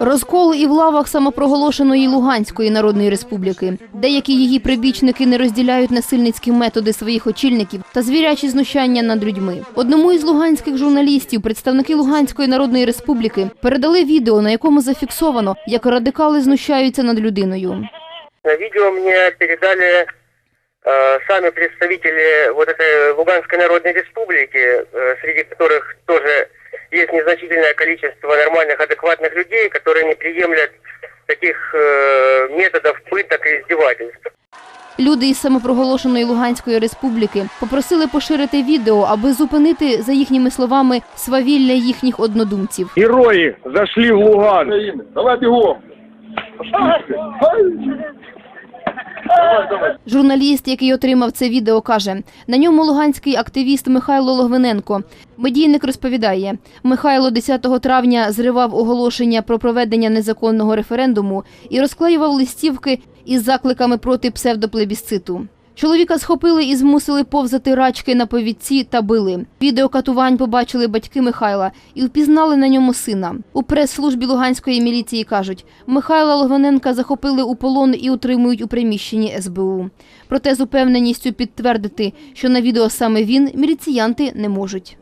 Розкол і в лавах самопроголошеної Луганської Народної Республіки. Деякі її прибічники не розділяють насильницькі методи своїх очільників та звірячі знущання над людьми. Одному із луганських журналістів представники Луганської Народної Республіки передали відео, на якому зафіксовано, як радикали знущаються над людиною. На видео мне передали э, сами представители вот этой Луганской Народной Республики, э, среди которых тоже есть незначительное количество нормальных, адекватных людей, которые не приемлят таких э, методов пыток и издевательств. Люди із самопроголошеної Луганської республіки попросили поширити відео, аби зупинити, за їхніми словами, свавілля їхніх однодумців. Герои зашли в Луган. Давай бегом. Журналіст, який отримав це відео, каже, на ньому луганський активіст Михайло Логвиненко. Медійник розповідає, Михайло 10 травня зривав оголошення про проведення незаконного референдуму і розклеював листівки із закликами проти псевдоплебісциту. Чоловіка схопили і змусили повзати рачки на повідці та били. Відео катувань побачили батьки Михайла і впізнали на ньому сина. У прес-службі Луганської міліції кажуть, Михайла Логвиненка захопили у полон і утримують у приміщенні СБУ. Проте з упевненістю підтвердити, що на відео саме він, міліціянти не можуть.